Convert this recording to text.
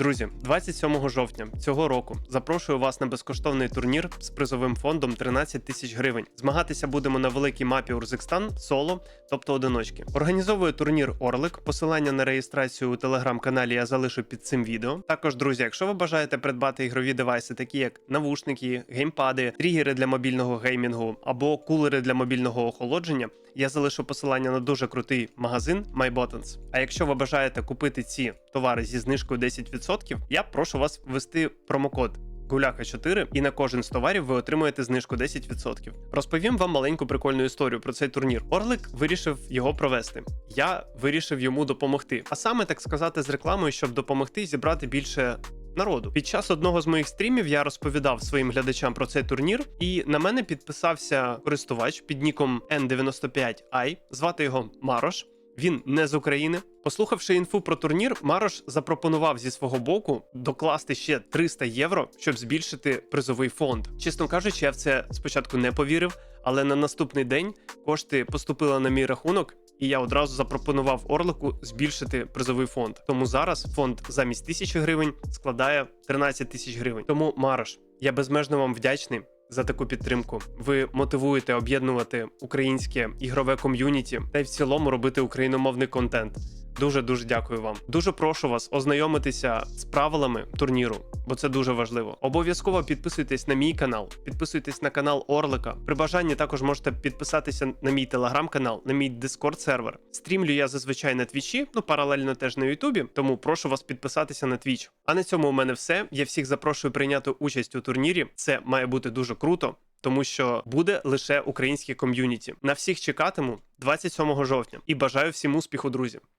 Друзі, 27 жовтня цього року запрошую вас на безкоштовний турнір з призовим фондом 13 тисяч гривень. Змагатися будемо на великій мапі Урзикстан соло, тобто одиночки. Організовує турнір Орлик. Посилання на реєстрацію у телеграм-каналі я залишу під цим відео. Також, друзі, якщо ви бажаєте придбати ігрові девайси, такі як навушники, геймпади, тригери для мобільного геймінгу або кулери для мобільного охолодження, я залишу посилання на дуже крутий магазин MyButtons. А якщо ви бажаєте купити ці товари зі знижкою 10%, я прошу вас ввести промокод. Гуляка 4 і на кожен з товарів ви отримуєте знижку 10%. Розповім вам маленьку прикольну історію про цей турнір. Орлик вирішив його провести. Я вирішив йому допомогти. А саме так сказати з рекламою, щоб допомогти зібрати більше народу. Під час одного з моїх стрімів я розповідав своїм глядачам про цей турнір, і на мене підписався користувач під ніком N95i, звати його Марош. Він не з України. Послухавши інфу про турнір, Марош запропонував зі свого боку докласти ще 300 євро, щоб збільшити призовий фонд. Чесно кажучи, я в це спочатку не повірив, але на наступний день кошти поступили на мій рахунок, і я одразу запропонував Орлику збільшити призовий фонд. Тому зараз фонд замість тисячі гривень складає 13 тисяч гривень. Тому Марош, я безмежно вам вдячний. За таку підтримку ви мотивуєте об'єднувати українське ігрове ком'юніті та й в цілому робити україномовний контент. Дуже дуже дякую вам. Дуже прошу вас ознайомитися з правилами турніру, бо це дуже важливо. Обов'язково підписуйтесь на мій канал, підписуйтесь на канал Орлика. При бажанні також можете підписатися на мій телеграм-канал, на мій дискорд сервер. Стрімлю я зазвичай на твічі, ну паралельно теж на Ютубі. Тому прошу вас підписатися на твіч. А на цьому у мене все. Я всіх запрошую прийняти участь у турнірі. Це має бути дуже круто. Тому що буде лише українське ком'юніті. На всіх чекатиму 27 жовтня і бажаю всім успіху, друзі.